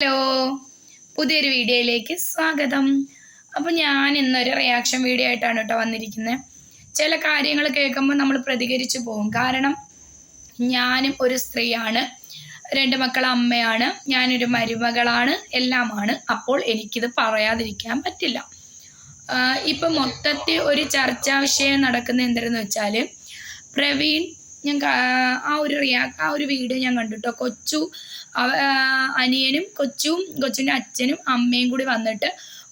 Hello പുതിയൊരു വീഡിയോയിലേക്ക് സ്വാഗതം. അപ്പോൾ ഞാൻ ഇന്നൊരു റിയാക്ഷൻ വീഡിയോ ആയിട്ടാണ് കേട്ടോ വന്നിരിക്കുന്നത് ചില കാര്യങ്ങൾ കേൾക്കുമ്പോൾ നമ്മൾ പ്രതികരിച്ചു പോകും. കാരണം ഞാനും ഒരു സ്ത്രീയാണ് രണ്ട് മക്കൾ അമ്മയാണ് ഞാനൊരു മരുമകളാണ് എല്ലാമാണ്. അപ്പോൾ എനിക്കിത് പറയാതിരിക്കാൻ പറ്റില്ല. ഇപ്പൊ മൊത്തത്തിൽ ഒരു ചർച്ചാ വിഷയം നടക്കുന്ന എന്തെന്ന് വെച്ചാൽ പ്രവീൺ ഞാൻ ആ ഒരു റിയാ ആ ഒരു വീഡിയോ ഞാൻ കണ്ടിട്ടോ. കൊച്ചു അനിയനും കൊച്ചും കൊച്ചിന്റെ അച്ഛനും അമ്മയും കൂടി വന്നിട്ട്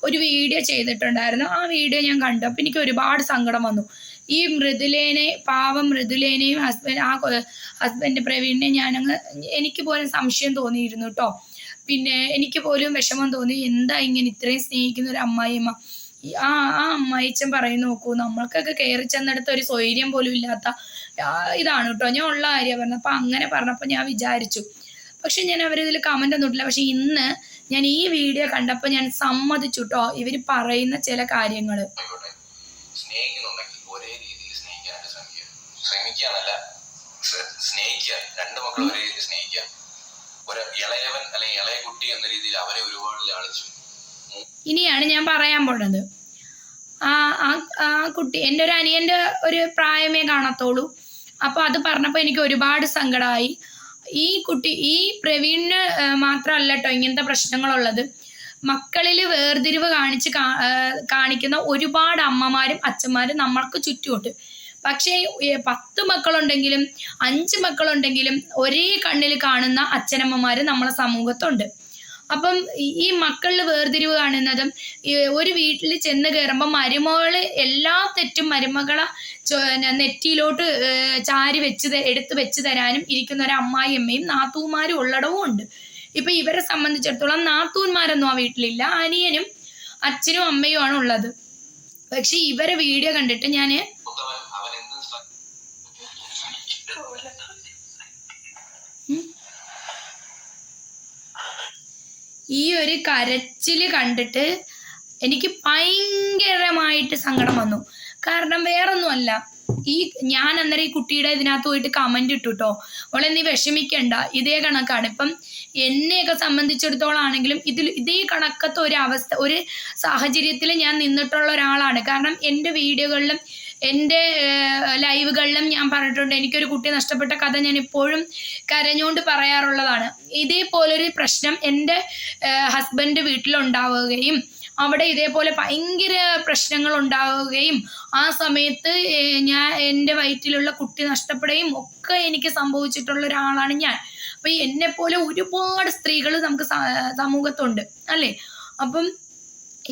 ഒരു വീഡിയോ ചെയ്തിട്ടുണ്ടായിരുന്നു. ആ വീഡിയോ ഞാൻ കണ്ടു അപ്പം എനിക്ക് ഒരുപാട് സങ്കടം വന്നു. ഈ മൃദുലേനെ പാവം മൃദുലേനെയും ഹസ്ബൻഡ് ആ ഹസ്ബൻഡ് പ്രവീണിനെ ഞാനങ്ങ് എനിക്ക് പോലും സംശയം തോന്നിയിരുന്നു കേട്ടോ പിന്നെ എനിക്ക് പോലും വിഷമം തോന്നി. എന്താ ഇങ്ങനെ ഇത്രയും സ്നേഹിക്കുന്ന ഒരു അമ്മായിയമ്മ? ആ ആ അമ്മായിച്ചൻ പറയും നോക്കൂ നമ്മൾക്കൊക്കെ കയറി ചെന്നിടത്ത് ഒരു സ്വൈര്യം പോലും ഇല്ലാത്ത ഇതാണ് കേട്ടോ ഞാൻ ഉള്ള കാര്യം പറഞ്ഞത്. അപ്പം അങ്ങനെ പറഞ്ഞപ്പോൾ ഞാൻ വിചാരിച്ചു. പക്ഷെ ഞാൻ അവരിതിൽ കമന്റ് ഒന്നും ഇട്ടില്ല. പക്ഷെ ഇന്ന് ഞാൻ ഈ വീഡിയോ കണ്ടപ്പോൾ ഞാൻ സമ്മതിച്ചു കേട്ടോ ഇവർ പറയുന്ന ചില കാര്യങ്ങൾ ആയിക്കോട്ടെ. ഒരേ രീതിയിൽ സ്നേഹിക്കാനായിട്ട് ശ്രമിക്കുക. ശ്രമിക്കാന്നല്ല സ്- സ്നേഹിക്കുക. രണ്ട് മക്കൾ ഒരേ രീതിയിൽ സ്നേഹിക്കുക. ഒരു ഇളയവൻ അല്ലെങ്കിൽ ഇളയ കുട്ടി എന്ന രീതിയിൽ ഒരുപാട് ലാളിച്ചു ഇനിയാണ് ഞാൻ പറയാൻ പോണത്. കുട്ടി എന്റെ ഒരു അനിയന്റെ ഒരു പ്രായമേ കാണത്തുള്ളൂ. അപ്പോൾ അത് പറഞ്ഞപ്പോൾ എനിക്ക് ഒരുപാട് സങ്കടമായി. ഈ കുട്ടി ഈ പ്രവീണിന് മാത്രമല്ല കേട്ടോ ഇങ്ങനത്തെ പ്രശ്നങ്ങളുള്ളത്. മക്കളിൽ വേർതിരിവ് കാണിച്ച് കാണിക്കുന്ന ഒരുപാട് അമ്മമാരും അച്ഛന്മാരും നമ്മൾക്ക് ചുറ്റുമുണ്ട്. പക്ഷേ പത്ത് മക്കളുണ്ടെങ്കിലും അഞ്ച് മക്കളുണ്ടെങ്കിലും ഒരേ കണ്ണിൽ കാണുന്ന അച്ഛനമ്മമാർ നമ്മളെ സമൂഹത്തുണ്ട്. അപ്പം ഈ- മക്കളിൽ വേർതിരിവ് കാണുന്നതും ഒരു വീട്ടിൽ ചെന്ന് കയറുമ്പോൾ മരുമകൾ എല്ലാ തെറ്റും മരുമകളെ നെറ്റിയിലോട്ട് ചാരി വെച്ച് എടുത്ത് വെച്ച് തരാനും ഇരിക്കുന്ന ഒരു അമ്മായി അമ്മയും നാത്തൂമാരും ഉള്ളടവും ഉണ്ട്. ഇപ്പൊ ഇവരെ സംബന്ധിച്ചിടത്തോളം നാത്തൂന്മാരൊന്നും ആ വീട്ടിലില്ല അനിയനും അച്ഛനും അമ്മയുമാണ് ഉള്ളത്. പക്ഷെ ഇവരെ വീഡിയോ കണ്ടിട്ട് ഞാൻ ഈ ഒരു കരച്ചിൽ കണ്ടിട്ട് എനിക്ക് ഭയങ്കരമായിട്ട് സങ്കടം വന്നു. കാരണം വേറൊന്നുമല്ല ഈ ഞാൻ അന്നേരം ഈ കുട്ടിയുടെ ഇതിനകത്ത് പോയിട്ട് കമന്റ് ഇട്ടു കേട്ടോ അവളെ നീ വിഷമിക്കണ്ട. ഇതേ കണക്കാണ്. ഇപ്പം എന്നെയൊക്കെ സംബന്ധിച്ചിടത്തോളം ആണെങ്കിലും ഇതിൽ ഇതേ കണക്കത്തെ ഒരു അവസ്ഥ ഒരു സാഹചര്യത്തിൽ ഞാൻ നിന്നിട്ടുള്ള ഒരാളാണ്. കാരണം എന്റെ വീഡിയോകളിലും എന്റെ ലൈവുകളിലും ഞാൻ പറഞ്ഞിട്ടുണ്ട്. എനിക്കൊരു കുട്ടി നഷ്ടപ്പെട്ട കഥ ഞാൻ ഇപ്പോഴും കരഞ്ഞുകൊണ്ട് പറയാറുള്ളതാണ്. ഇതേപോലൊരു പ്രശ്നം എന്റെ ഹസ്ബൻഡ് വീട്ടിലുണ്ടാവുകയും അവിടെ ഇതേപോലെ ഭയങ്കര പ്രശ്നങ്ങൾ ഉണ്ടാവുകയും ആ സമയത്ത് ഞാൻ എന്റെ വയറ്റിലുള്ള കുട്ടി നഷ്ടപ്പെടുകയും ഒക്കെ എനിക്ക് സംഭവിച്ചിട്ടുള്ള ഒരാളാണ് ഞാൻ. അപ്പം എന്നെപ്പോലെ ഒരുപാട് സ്ത്രീകൾ നമുക്ക് സമൂഹത്തുണ്ട്. അല്ലേ? അപ്പം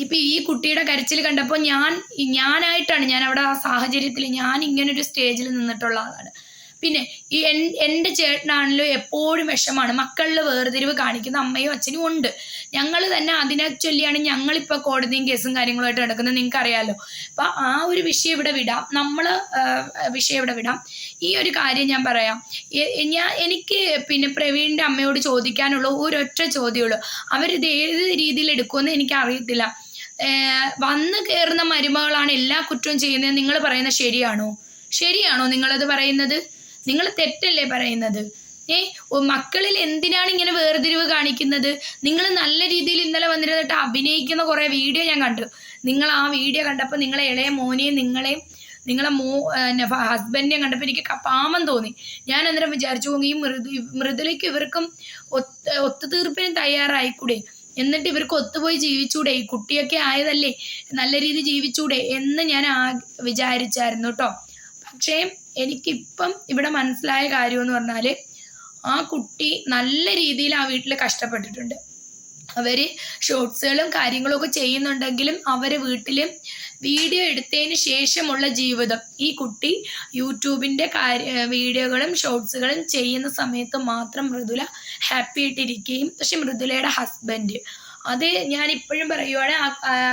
ഇപ്പം ഈ കുട്ടിയുടെ കരച്ചിൽ കണ്ടപ്പോൾ ഞാൻ ഞാനായിട്ടാണ് ഞാൻ അവിടെ ആ സാഹചര്യത്തിൽ ഞാൻ ഒരു സ്റ്റേജിൽ നിന്നിട്ടുള്ള ആളാണ്. പിന്നെ ഈ എൻ എന്റെ ചേട്ടനാണല്ലോ എപ്പോഴും വിഷമാണ്. മക്കളിൽ വേർതിരിവ് കാണിക്കുന്ന അമ്മയും അച്ഛനും ഉണ്ട്. ഞങ്ങൾ തന്നെ അതിനെ ചൊല്ലിയാണ് ഞങ്ങളിപ്പോൾ കോടതിയും കേസും കാര്യങ്ങളുമായിട്ട് നടക്കുന്നത്. നിങ്ങൾക്ക് അറിയാലോ അപ്പം ആ ഒരു വിഷയം ഇവിടെ വിടാം. നമ്മൾ വിഷയം ഇവിടെ വിടാം. ഈ ഒരു കാര്യം ഞാൻ പറയാം. ഞാൻ എനിക്ക് പിന്നെ പ്രവീണിന്റെ അമ്മയോട് ചോദിക്കാനുള്ള ഒരൊറ്റ ചോദ്യമുള്ളൂ അവരിത് ഏത് രീതിയിൽ എടുക്കുമെന്ന് എനിക്ക് അറിയത്തില്ല വന്ന് കയറുന്ന മരുമകളാണ് എല്ലാ കുറ്റവും ചെയ്യുന്നത്. നിങ്ങൾ പറയുന്നത് ശരിയാണോ? ശരിയാണോ നിങ്ങളത് പറയുന്നത്? നിങ്ങൾ തെറ്റല്ലേ പറയുന്നത്? ഏ മക്കളിൽ എന്തിനാണ് ഇങ്ങനെ വേർതിരിവ് കാണിക്കുന്നത്? നിങ്ങൾ നല്ല രീതിയിൽ ഇന്നലെ വന്നിരുന്നിട്ട് അഭിനയിക്കുന്ന കുറേ വീഡിയോ ഞാൻ കണ്ടു. നിങ്ങൾ ആ വീഡിയോ കണ്ടപ്പോൾ നിങ്ങളെ ഇളയ മോനെയും നിങ്ങളെയും നിങ്ങളെ മോ ഹസ്ബൻഡിനെയും കണ്ടപ്പോൾ എനിക്ക് പാമം തോന്നി. ഞാൻ അന്നേരം വിചാരിച്ചു ഈ മൃദു മൃദുലയ്ക്ക് ഇവർക്കും ഒത്ത് ഒത്തുതീർപ്പിന് തയ്യാറായിക്കൂടെ? എന്നിട്ട് ഇവർക്ക് ഒത്തുപോയി ജീവിച്ചൂടെ? ഈ കുട്ടിയൊക്കെ ആയതല്ലേ? നല്ല രീതി ജീവിച്ചൂടെ? എന്ന് ഞാൻ ആ വിചാരിച്ചായിരുന്നു കേട്ടോ പക്ഷേ എനിക്കിപ്പം ഇവിടെ മനസ്സിലായ കാര്യം എന്ന് പറഞ്ഞാൽ ആ കുട്ടി നല്ല രീതിയിൽ ആ വീട്ടിൽ കഷ്ടപ്പെട്ടിട്ടുണ്ട്. അവർ ഷോർട്സുകളും കാര്യങ്ങളൊക്കെ ചെയ്യുന്നുണ്ടെങ്കിലും അവർ വീട്ടിൽ വീഡിയോ എടുത്തതിന് ശേഷമുള്ള ജീവിതം. ഈ കുട്ടി യൂട്യൂബിന്റെ കാര്യ വീഡിയോകളും ഷോർട്സുകളും ചെയ്യുന്ന സമയത്ത് മാത്രം മൃദുല ഹാപ്പി ആയിട്ടിരിക്കുകയും പക്ഷെ മൃദുലയുടെ ഹസ്ബൻഡ് അത് ഞാൻ ഇപ്പോഴും പറയുവാണ് ആ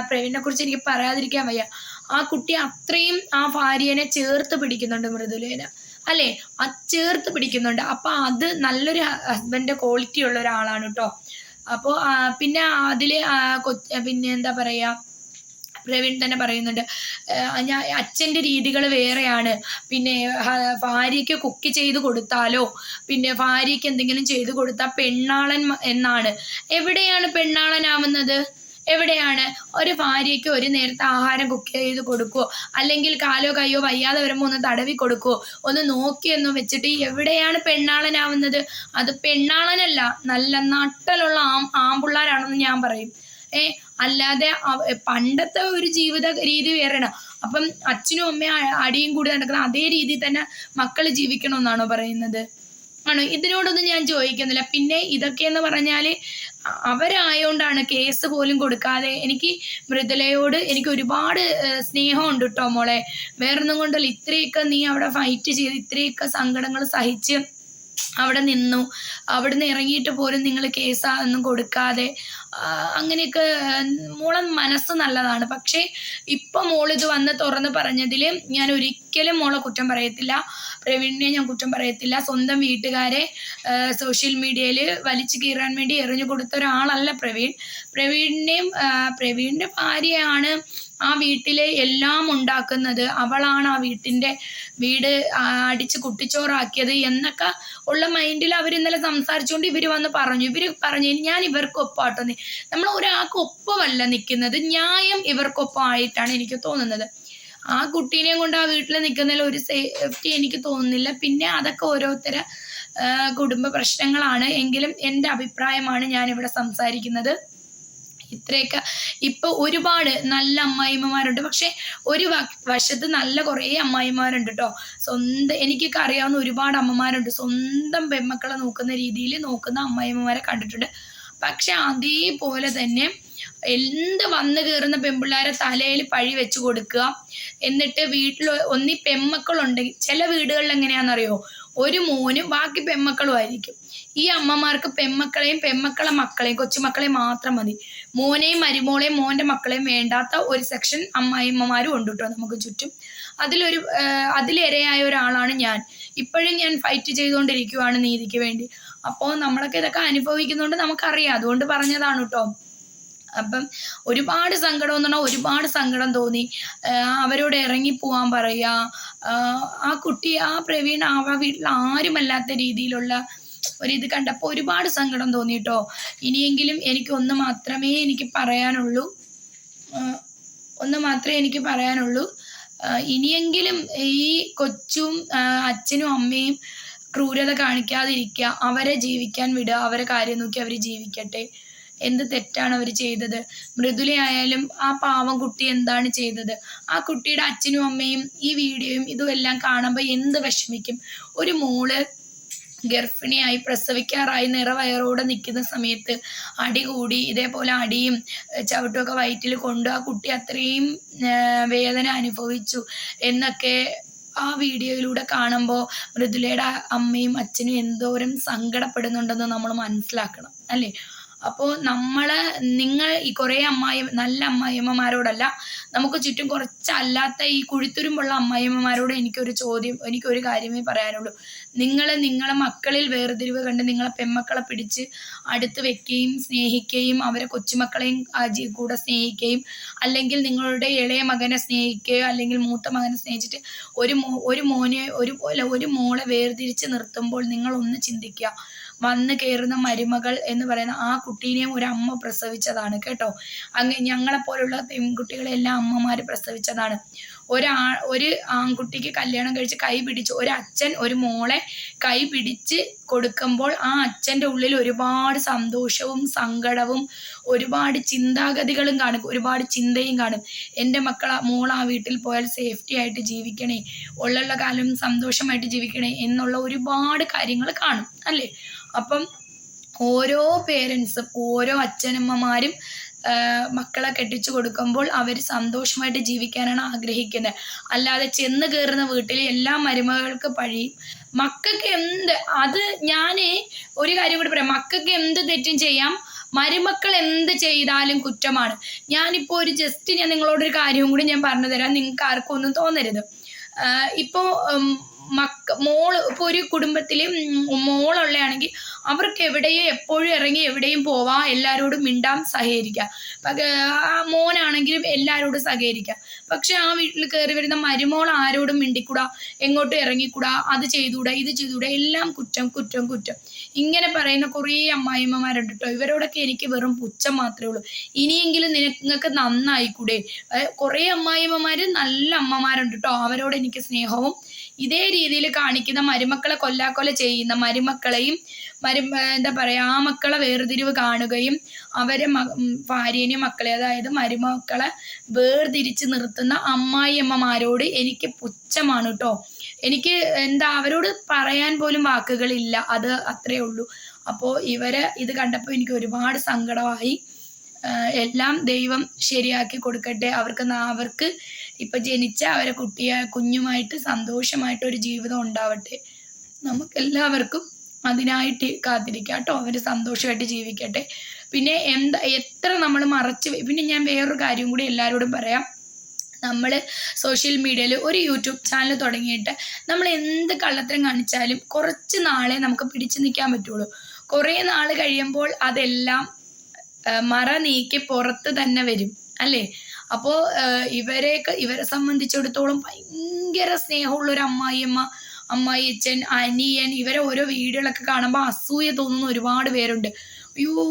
പ്രവീണിനെ കുറിച്ച് എനിക്ക് പറയാതിരിക്കാൻ വയ്യ. ആ കുട്ടി അത്രയും ആ ഭാര്യനെ ചേർത്ത് പിടിക്കുന്നുണ്ട് മൃദുലേനെ. അല്ലേ? ആ ചേർത്ത് പിടിക്കുന്നുണ്ട്. അപ്പൊ അത് നല്ലൊരു ഹസ്ബൻഡ് ക്വാളിറ്റി ഉള്ള ഒരാളാണ് കേട്ടോ അപ്പോൾ പിന്നെ അതിൽ പിന്നെ എന്താ പറയാ പ്രവീൺ തന്നെ പറയുന്നുണ്ട് ഞാൻ അച്ഛന്റെ രീതികൾ വേറെയാണ്. പിന്നെ ഭാര്യയ്ക്ക് കുക്ക് ചെയ്ത് കൊടുത്താലോ? പിന്നെ ഭാര്യയ്ക്ക് എന്തെങ്കിലും ചെയ്ത് കൊടുത്താൽ പെണ്ണാളൻ എന്നാണ്. എവിടെയാണ് പെണ്ണാളനാവുന്നത്? എവിടെയാണ്? ഒരു ഭാര്യയ്ക്ക് ഒരു നേരത്തെ ആഹാരം കുക്ക് ചെയ്ത് കൊടുക്കുവോ? അല്ലെങ്കിൽ കാലോ കയ്യോ വയ്യാതെ വരുമ്പോൾ ഒന്ന് തടവി കൊടുക്കുവോ? ഒന്ന് നോക്കിയെന്നോ വെച്ചിട്ട് എവിടെയാണ് പെണ്ണാളനാവുന്നത്? അത് പെണ്ണാളനല്ല നല്ല നട്ടലുള്ള ആം ആമ്പിള്ളാരാണെന്ന് ഞാൻ പറയും. ഏ അല്ലാതെ പണ്ടത്തെ ഒരു ജീവിത രീതി വേറെയാണ്. അപ്പം അച്ഛനും അമ്മയും അടിയും കൂടി നടക്കുന്ന അതേ രീതിയിൽ തന്നെ മക്കൾ ജീവിക്കണമെന്നാണോ പറയുന്നത്? ആണോ? ഇതിനോടൊന്നും ഞാൻ ചോദിക്കുന്നില്ല. പിന്നെ ഇതൊക്കെ എന്ന് പറഞ്ഞാൽ അവരായോണ്ടാണ് കേസ് പോലും കൊടുക്കാതെ എനിക്ക് മൃദുലയോട് എനിക്ക് ഒരുപാട് സ്നേഹമുണ്ട് കേട്ടോ മോളെ. വേറൊന്നും കൊണ്ടല്ല ഇത്രയൊക്കെ നീ അവിടെ ഫൈറ്റ് ചെയ്ത് ഇത്രയൊക്കെ സങ്കടങ്ങൾ സഹിച്ച് അവിടെ നിന്നു. അവിടുന്ന് ഇറങ്ങിയിട്ട് പോലും നിങ്ങൾ കേസൊന്നും കൊടുക്കാതെ ആ, അങ്ങനെയൊക്കെ മോളെ മനസ്സ് നല്ലതാണ്. പക്ഷേ ഇപ്പം മോളിത് വന്ന് തുറന്ന് പറഞ്ഞതിൽ ഞാൻ ഒരിക്കലും മോളെ കുറ്റം പറയത്തില്ല. പ്രവീണിനെ ഞാൻ കുറ്റം പറയത്തില്ല. സ്വന്തം വീട്ടുകാരെ സോഷ്യൽ മീഡിയയിൽ വലിച്ചു കീറാൻ വേണ്ടി എറിഞ്ഞു കൊടുത്ത ഒരാളല്ല പ്രവീൺ. പ്രവീണിനെയും പ്രവീണിന്റെ ഭാര്യയാണ് ആ വീട്ടിലെ എല്ലാം ഉണ്ടാക്കുന്നത്. അവളാണ് ആ വീട്ടിന്റെ വീട് അടിച്ച് കുട്ടിച്ചോറാക്കിയത് എന്നൊക്കെ ഉള്ള മൈൻഡിൽ അവർ ഇന്നലെ സംസാരിച്ചുകൊണ്ട് ഇവർ വന്ന് പറഞ്ഞു. ഇവർ പറഞ്ഞു ഞാൻ ഇവർക്കൊപ്പാട്ടോ നി നമ്മൾ ഒരാൾക്ക് ഒപ്പമല്ല നിൽക്കുന്നത് ന്യായം ഇവർക്കൊപ്പം ആയിട്ടാണ് എനിക്ക് തോന്നുന്നത്. ആ കുട്ടീനെയും കൊണ്ട് ആ വീട്ടിൽ നിൽക്കുന്നതിൽ ഒരു സേഫ്റ്റി എനിക്ക് തോന്നുന്നില്ല. പിന്നെ അതൊക്കെ ഓരോരുത്തര കുടുംബ പ്രശ്നങ്ങളാണ്. എങ്കിലും എന്റെ അഭിപ്രായമാണ് ഞാനിവിടെ സംസാരിക്കുന്നത്. ഇത്രയൊക്കെ ഇപ്പൊ ഒരുപാട് നല്ല അമ്മായിമ്മമാരുണ്ട്. പക്ഷെ ഒരു വശത്ത് നല്ല കുറേ അമ്മായിമാരുണ്ട് കേട്ടോ സ്വന്തം എനിക്കൊക്കെ അറിയാവുന്ന ഒരുപാട് അമ്മമാരുണ്ട്. സ്വന്തം പെൺമക്കളെ നോക്കുന്ന രീതിയിൽ നോക്കുന്ന അമ്മായിമ്മമാരെ കണ്ടിട്ടുണ്ട്. പക്ഷെ അതേപോലെ തന്നെ എന്ത് വന്നു കയറുന്ന പെൺപിള്ളേരെ തലയിൽ പഴി വെച്ച് കൊടുക്കുക. എന്നിട്ട് വീട്ടിൽ ഒന്നി പെൺമക്കളുണ്ടെങ്കിൽ ചില വീടുകളിൽ എങ്ങനെയാണെന്നറിയോ ഒരു മോനും ബാക്കി പെമ്മക്കളും ആയിരിക്കും ഈ അമ്മമാർക്ക് പെൺമക്കളെയും പെൺമക്കളെ മക്കളെയും കൊച്ചുമക്കളെയും മാത്രം മതി. മോനെയും മരുമോളെയും മോന്റെ മക്കളെയും വേണ്ടാത്ത ഒരു സെക്ഷൻ അമ്മായിമ്മമാരും ഉണ്ട് കേട്ടോ നമുക്ക് ചുറ്റും. അതിലൊരു അതിലിരയായ ഒരാളാണ് ഞാൻ. ഇപ്പോഴും ഞാൻ ഫൈറ്റ് ചെയ്തുകൊണ്ടിരിക്കുവാണ് നീതിക്ക് വേണ്ടി. അപ്പോൾ നമ്മളൊക്കെ ഇതൊക്കെ അനുഭവിക്കുന്നുണ്ട് നമുക്കറിയാം. അതുകൊണ്ട് പറഞ്ഞതാണ് കേട്ടോ അപ്പം ഒരുപാട് സങ്കടം എന്ന് പറഞ്ഞാൽ ഒരുപാട് സങ്കടം തോന്നി. അവരോട് ഇറങ്ങി പോവാൻ പറയുക ആ കുട്ടി ആ പ്രവീൺ ആ വീട്ടിൽ ആരുമല്ലാത്ത രീതിയിലുള്ള ഒരിത് കണ്ടപ്പോൾ ഒരുപാട് സങ്കടം തോന്നിട്ടോ. ഇനിയെങ്കിലും എനിക്ക് ഒന്ന് മാത്രമേ എനിക്ക് പറയാനുള്ളൂ. ഒന്ന് മാത്രമേ എനിക്ക് പറയാനുള്ളൂ. ഇനിയെങ്കിലും ഈ കൊച്ചും അച്ഛനും അമ്മയും ക്രൂരത കാണിക്കാതിരിക്കുക. അവരെ ജീവിക്കാൻ വിടുക. അവരെ കാര്യം നോക്കി അവർ ജീവിക്കട്ടെ. എന്ത് തെറ്റാണ് അവർ ചെയ്തത്? മൃദുലയായാലും ആ പാവം കുട്ടി എന്താണ് ചെയ്തത്? ആ കുട്ടിയുടെ അച്ഛനും അമ്മയും ഈ വീഡിയോയും ഇതും എല്ലാം കാണുമ്പോൾ എന്ത് വിഷമിക്കും? ഒരു മോൾ ഗർഭിണിയായി പ്രസവിക്കാറായി നിറവയറോടെ നിൽക്കുന്ന സമയത്ത് അടി കൂടി ഇതേപോലെ അടിയും ചവിട്ടുമൊക്കെ വയറ്റിൽ കൊണ്ട് ആ കുട്ടി അത്രയും വേദന അനുഭവിച്ചു എന്നൊക്കെ ആ വീഡിയോയിലൂടെ കാണുമ്പോൾ മൃദുലയുടെ അമ്മയും അച്ഛനും എന്തോരം സങ്കടപ്പെടുന്നുണ്ടെന്ന് നമ്മൾ മനസ്സിലാക്കണം അല്ലേ? അപ്പോൾ നമ്മൾ നിങ്ങൾ ഈ കുറേ അമ്മായി നല്ല അമ്മായിയമ്മമാരോടല്ല നമുക്ക് ചുറ്റും കുറച്ചല്ലാത്ത ഈ കുഴിത്തുരുമ്പുള്ള അമ്മായിയമ്മമാരോട് എനിക്കൊരു ചോദ്യം എനിക്കൊരു കാര്യമേ പറയാനുള്ളൂ. നിങ്ങൾ നിങ്ങളെ മക്കളിൽ വേർതിരിവ് കണ്ട് നിങ്ങളെ പെമ്മക്കളെ പിടിച്ച് അടുത്ത് വെക്കുകയും സ്നേഹിക്കുകയും അവരെ കൊച്ചുമക്കളെയും കൂടെ സ്നേഹിക്കുകയും അല്ലെങ്കിൽ നിങ്ങളുടെ ഇളയ മകനെ സ്നേഹിക്കുകയോ അല്ലെങ്കിൽ മൂത്ത മകനെ സ്നേഹിച്ചിട്ട് ഒരു ഒരു മോനെ ഒരു ഒരു മോളെ വേർതിരിച്ച് നിർത്തുമ്പോൾ നിങ്ങൾ ഒന്ന് ചിന്തിക്കുക. വന്ന് കയറുന്ന മരുമകൾ എന്ന് പറയുന്ന ആ കുട്ടീനെയും ഒരു അമ്മ പ്രസവിച്ചതാണ് കേട്ടോ. അങ്ങ് ഞങ്ങളെപ്പോലുള്ള പെൺകുട്ടികളെല്ലാം അമ്മമാര് പ്രസവിച്ചതാണ്. ഒരാ ഒരു ആൺകുട്ടിക്ക് കല്യാണം കഴിച്ച് കൈ പിടിച്ച് ഒരു അച്ഛൻ ഒരു മോളെ കൈ പിടിച്ച് കൊടുക്കുമ്പോൾ ആ അച്ഛന്റെ ഉള്ളിൽ ഒരുപാട് സന്തോഷവും സങ്കടവും ഒരുപാട് ചിന്താഗതികളും കാണും ഒരുപാട് ചിന്തയും കാണും. എന്റെ മക്കൾ മോൾ ആ വീട്ടിൽ പോയാൽ സേഫ്റ്റി ആയിട്ട് ജീവിക്കണേ ഉള്ള കാലം സന്തോഷമായിട്ട് ജീവിക്കണേ എന്നുള്ള ഒരുപാട് കാര്യങ്ങൾ കാണും അല്ലേ? അപ്പം ഓരോ പേരൻസും ഓരോ അച്ഛനമ്മമാരും മക്കളെ കെട്ടിച്ചു കൊടുക്കുമ്പോൾ അവർ സന്തോഷമായിട്ട് ജീവിക്കാനാണ് ആഗ്രഹിക്കുന്നത്. അല്ലാതെ ചെന്ന് കയറുന്ന വീട്ടിൽ എല്ലാ മരുമകൾക്ക് പഴിയും. മക്കൾക്ക് എന്ത് അത് ഞാൻ ഒരു കാര്യം കൂടി പറയാം. മക്കൾക്ക് എന്ത് തെറ്റും ചെയ്യാം? മരുമക്കൾ എന്ത് ചെയ്താലും കുറ്റമാണ്. ഞാനിപ്പോൾ ഒരു ജസ്റ്റ് ഞാൻ നിങ്ങളോടൊരു കാര്യവും കൂടി ഞാൻ പറഞ്ഞു തരാം. നിങ്ങൾക്ക് ആർക്കും ഒന്നും തോന്നരുത്. ഇപ്പോൾ മക്ക മോൾ ഇപ്പൊ ഒരു കുടുംബത്തിൽ മോളുള്ളയാണെങ്കിൽ അവർക്ക് എവിടെയും എപ്പോഴും ഇറങ്ങി എവിടെയും പോവാം എല്ലാവരോടും മിണ്ടാം സഹകരിക്കാം. ആ മോനാണെങ്കിലും എല്ലാവരോടും സഹകരിക്കാം. പക്ഷെ ആ വീട്ടിൽ കയറി വരുന്ന മരുമോൾ ആരോടും മിണ്ടിക്കൂടാ എങ്ങോട്ടും ഇറങ്ങിക്കൂടാ അത് ചെയ്തുകൂടാ ഇത് ചെയ്തുകൂടാ എല്ലാം കുറ്റം കുറ്റം കുറ്റം. ഇങ്ങനെ പറയുന്ന കുറേ അമ്മായിമ്മമാരുണ്ട് കേട്ടോ ഇവരോടൊക്കെ എനിക്ക് വെറും പുച്ഛം മാത്രമേ ഉള്ളൂ. ഇനിയെങ്കിലും നിങ്ങൾക്ക് നന്നായിക്കൂടെ? കുറേ അമ്മായിമ്മമാര് നല്ല അമ്മമാരുണ്ട് കേട്ടോ അവരോട് എനിക്ക് സ്നേഹവും ഇതേ രീതിയിൽ കാണിക്കുന്ന മരുമക്കളെ കൊല്ലാക്കൊല ചെയ്യുന്ന മരുമക്കളെയും മരു എന്താ പറയാ ആ മക്കളെ വേർതിരിവ് കാണുകയും അവരെ ഭാര്യനെയും മക്കളെ അതായത് മരുമക്കളെ വേർതിരിച്ച് നിർത്തുന്ന അമ്മായിയമ്മമാരോട് എനിക്ക് പുച്ഛമാണ് കേട്ടോ. എനിക്ക് എന്താ അവരോട് പറയാൻ പോലും വാക്കുകളില്ല അത് അത്രേ ഉള്ളൂ. അപ്പോൾ ഇവരെ ഇത് കണ്ടപ്പോൾ എനിക്ക് ഒരുപാട് സങ്കടമായി. എല്ലാം ദൈവം ശരിയാക്കി കൊടുക്കട്ടെ. അവർക്ക് അവർക്ക് ഇപ്പൊ ജനിച്ച അവരെ കുട്ടിയെ കുഞ്ഞുമായിട്ട് സന്തോഷമായിട്ട് ഒരു ജീവിതം ഉണ്ടാവട്ടെ. നമുക്ക് എല്ലാവർക്കും അതിനായിട്ട് കാത്തിരിക്കാം കേട്ടോ. സന്തോഷമായിട്ട് ജീവിക്കട്ടെ. പിന്നെ എന്താ എത്ര നമ്മൾ മറച്ച് പിന്നെ ഞാൻ വേറൊരു കാര്യം കൂടി എല്ലാവരോടും പറയാം. നമ്മൾ സോഷ്യൽ മീഡിയയിൽ ഒരു യൂട്യൂബ് ചാനൽ തുടങ്ങിയിട്ട് നമ്മൾ എന്ത് കള്ളത്തരം കാണിച്ചാലും കുറച്ച് നാളെ നമുക്ക് പിടിച്ചു നിൽക്കാൻ പറ്റുള്ളൂ. കുറേ നാൾ കഴിയുമ്പോൾ അതെല്ലാം മറ നീക്കി പുറത്ത് തന്നെ വരും. അല്ലേ? അപ്പോൾ ഇവരെയൊക്കെ ഇവരെ സംബന്ധിച്ചിടത്തോളം ഭയങ്കര സ്നേഹമുള്ള ഒരു അമ്മായിയമ്മ അമ്മായി അച്ഛൻ അനിയൻ ഇവരെ ഓരോ വീടുകളൊക്കെ കാണുമ്പോൾ അസൂയ തോന്നുന്ന ഒരുപാട് പേരുണ്ട്. അയ്യോ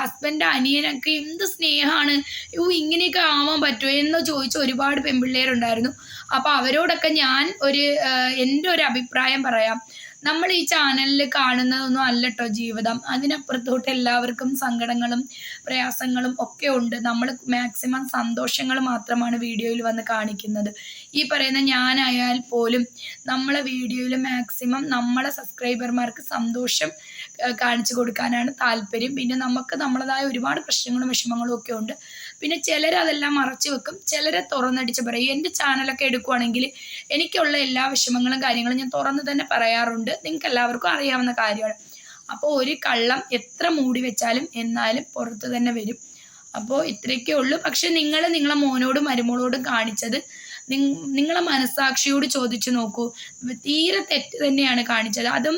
ഹസ്ബൻഡ് അനിയനൊക്കെ എന്ത് സ്നേഹമാണ് അയ്യോ ഇങ്ങനെയൊക്കെ ആവാൻ പറ്റുമോ എന്ന് ചോദിച്ച ഒരുപാട് പെൺപിള്ളേരുണ്ടായിരുന്നു. അപ്പോൾ അവരോടൊക്കെ ഞാൻ ഒരു എന്റെ ഒരു അഭിപ്രായം പറയാം. നമ്മൾ ഈ ചാനലിൽ കാണുന്നതൊന്നും അല്ല കേട്ടോ ജീവിതം. അതിനപ്പുറത്തോട്ട് എല്ലാവർക്കും സങ്കടങ്ങളും പ്രയാസങ്ങളും ഒക്കെ ഉണ്ട്. നമ്മൾ മാക്സിമം സന്തോഷങ്ങൾ മാത്രമാണ് വീഡിയോയിൽ വന്ന് കാണിക്കുന്നത്. ഈ പറയുന്ന ഞാനായാൽ പോലും നമ്മളെ വീഡിയോയിൽ മാക്സിമം നമ്മളെ സബ്സ്ക്രൈബർമാർക്ക് സന്തോഷം കാണിച്ചു കൊടുക്കാനാണ് താല്പര്യം. പിന്നെ നമുക്ക് നമ്മളതായ ഒരുപാട് പ്രശ്നങ്ങളും വിഷമങ്ങളും ഒക്കെ ഉണ്ട്. പിന്നെ ചിലർ അതെല്ലാം മറച്ചു വെക്കും. ചിലരെ തുറന്നടിച്ച് പറയും. എന്റെ ചാനലൊക്കെ എടുക്കുവാണെങ്കിൽ എനിക്കുള്ള എല്ലാ വിഷമങ്ങളും കാര്യങ്ങളും ഞാൻ തുറന്ന് തന്നെ പറയാറുണ്ട്. നിങ്ങൾക്ക് എല്ലാവർക്കും അറിയാവുന്ന കാര്യമാണ്. അപ്പോൾ ഒരു കള്ളം എത്ര മൂടി വെച്ചാലും എന്നാലും പുറത്ത് തന്നെ വരും. അപ്പോൾ ഇത്രയൊക്കെ ഉള്ളൂ. പക്ഷെ നിങ്ങൾ നിങ്ങളെ മോനോടും മരുമോളോടും കാണിച്ചത് നിങ് നിങ്ങളെ മനസ്സാക്ഷിയോട് ചോദിച്ചു നോക്കൂ. തീരെ തെറ്റ് തന്നെയാണ് കാണിച്ചത്. അതും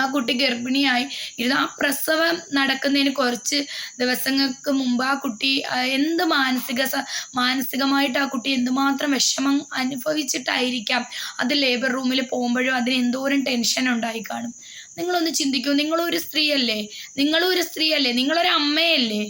ആ കുട്ടി ഗർഭിണിയായി. ഇരുന്ന് ആ പ്രസവം നടക്കുന്നതിന് കുറച്ച് ദിവസങ്ങൾക്ക് മുമ്പ് ആ കുട്ടി എന്ത് മാനസിക മാനസികമായിട്ട് ആ കുട്ടി എന്തുമാത്രം വിഷമം അനുഭവിച്ചിട്ടായിരിക്കാം അത് ലേബർ റൂമിൽ പോകുമ്പോഴും അതിന് എന്തോരം ടെൻഷൻ ഉണ്ടായി കാണും. നിങ്ങളൊന്ന് ചിന്തിക്കൂ. നിങ്ങളൊരു സ്ത്രീയല്ലേ? നിങ്ങളും ഒരു സ്ത്രീയല്ലേ? നിങ്ങളൊരു അമ്മയല്ലേ?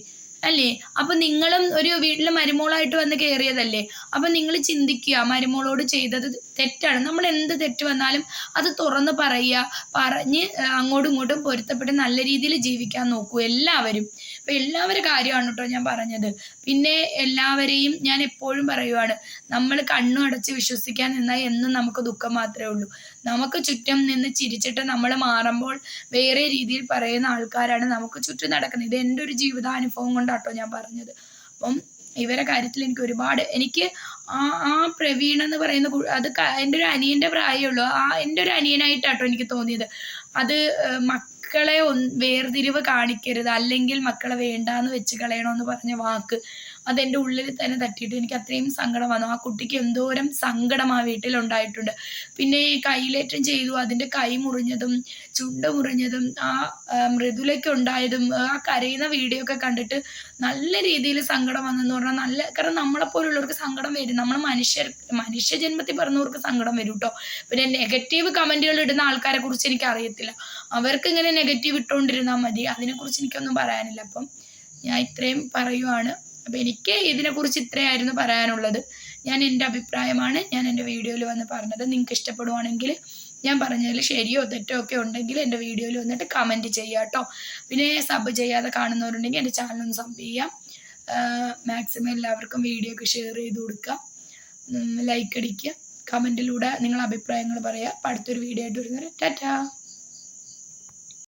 അല്ലേ? അപ്പൊ നിങ്ങളും ഒരു വീട്ടിൽ മരുമോളായിട്ട് വന്ന് കയറിയതല്ലേ അപ്പൊ നിങ്ങൾ ചിന്തിക്കുക മരുമോളോട് ചെയ്തത് തെറ്റാണ്. നമ്മൾ എന്ത് തെറ്റ് വന്നാലും അത് തുറന്ന് പറയുക പറഞ്ഞ് അങ്ങോട്ടും ഇങ്ങോട്ടും പൊരുത്തപ്പെട്ട് നല്ല രീതിയിൽ ജീവിക്കാൻ നോക്കൂ എല്ലാവരും. ഇപ്പൊ എല്ലാവരുടെ കാര്യമാണ് കേട്ടോ ഞാൻ പറഞ്ഞത്. പിന്നെ എല്ലാവരെയും ഞാൻ എപ്പോഴും പറയുവാണ് നമ്മൾ കണ്ണു അടച്ച് വിശ്വസിക്കാൻ നിന്നാൽ എന്നും നമുക്ക് ദുഃഖം മാത്രമേ ഉള്ളൂ. നമുക്ക് ചുറ്റും നിന്ന് ചിരിച്ചിട്ട് നമ്മൾ മാറുമ്പോൾ വേറെ രീതിയിൽ പറയുന്ന ആൾക്കാരാണ് നമുക്ക് ചുറ്റും നടക്കുന്നത്. ഇത് എന്റെ ഒരു ജീവിതാനുഭവം കൊണ്ടാട്ടോ ഞാൻ പറഞ്ഞത്. അപ്പം ഇവരെ കാര്യത്തിൽ എനിക്ക് ഒരുപാട് എനിക്ക് ആ ആ പ്രവീൺ എന്ന് പറയുന്ന അത് എന്റെ ഒരു അനിയന്റെ പ്രായമുള്ളൂ ആ എന്റെ ഒരു അനിയനായിട്ടാട്ടോ എനിക്ക് തോന്നിയത്. അത് ഏഹ്, മക്കളെ വേർതിരിവ് കാണിക്കരുത്. അല്ലെങ്കിൽ മക്കളെ വേണ്ടാന്ന് വെച്ച് കളയണമെന്ന് പറഞ്ഞ വാക്ക് അതെന്റെ ഉള്ളിൽ തന്നെ തട്ടിയിട്ട്. എനിക്ക് അത്രയും സങ്കടം വന്നു. ആ കുട്ടിക്ക് എന്തോരം സങ്കടം ആ വീട്ടിൽ ഉണ്ടായിട്ടുണ്ട് പിന്നെ കൈലേറ്റം ചെയ്തു. അതിന്റെ കൈ മുറിഞ്ഞതും ചുണ്ട മുറിഞ്ഞതും ആ മൃദുലയ്ക്ക് ഉണ്ടായതും ആ കരയുന്ന വീഡിയോ ഒക്കെ കണ്ടിട്ട് നല്ല രീതിയിൽ സങ്കടം വന്നെന്ന് പറഞ്ഞാൽ നല്ല കാരണം നമ്മളെപ്പോലുള്ളവർക്ക് സങ്കടം വരും. നമ്മൾ മനുഷ്യർ മനുഷ്യ ജന്മത്തിൽ പറഞ്ഞവർക്ക് സങ്കടം വരും കേട്ടോ പിന്നെ നെഗറ്റീവ് കമന്റുകൾ ഇടുന്ന ആൾക്കാരെ കുറിച്ച് എനിക്ക് അറിയത്തില്ല അവർക്ക് ഇങ്ങനെ നെഗറ്റീവ് ഇട്ടുകൊണ്ടിരുന്നാൽ മതി. അതിനെക്കുറിച്ച് എനിക്കൊന്നും പറയാനില്ല. അപ്പം ഞാൻ ഇത്രയും പറയുവാണ്. അപ്പം എനിക്ക് ഇതിനെക്കുറിച്ച് ഇത്രയായിരുന്നു പറയാനുള്ളത്. ഞാൻ എന്റെ അഭിപ്രായമാണ്. ഞാൻ എന്റെ വീഡിയോയിൽ വന്ന് പറഞ്ഞത് നിങ്ങൾക്ക് ഇഷ്ടപ്പെടുവാണെങ്കിൽ ഞാൻ പറഞ്ഞതിൽ ശരിയോ തെറ്റോ ഒക്കെ ഉണ്ടെങ്കിൽ എന്റെ വീഡിയോയിൽ വന്നിട്ട് കമന്റ് ചെയ്യുക കേട്ടോ. പിന്നെ സബ് ചെയ്യാതെ കാണുന്നവരുണ്ടെങ്കിൽ എന്റെ ചാനൽ ഒന്ന് സബ് ചെയ്യാം. മാക്സിമം എല്ലാവർക്കും വീഡിയോ ഒക്കെ ഷെയർ ചെയ്ത് കൊടുക്കുക. ലൈക്ക് അടിക്കുക. കമന്റിലൂടെ നിങ്ങളുടെ അഭിപ്രായങ്ങൾ പറയുക അടുത്തൊരു വീഡിയോ ആയിട്ട് വരുന്നവരെ ടാറ്റാ.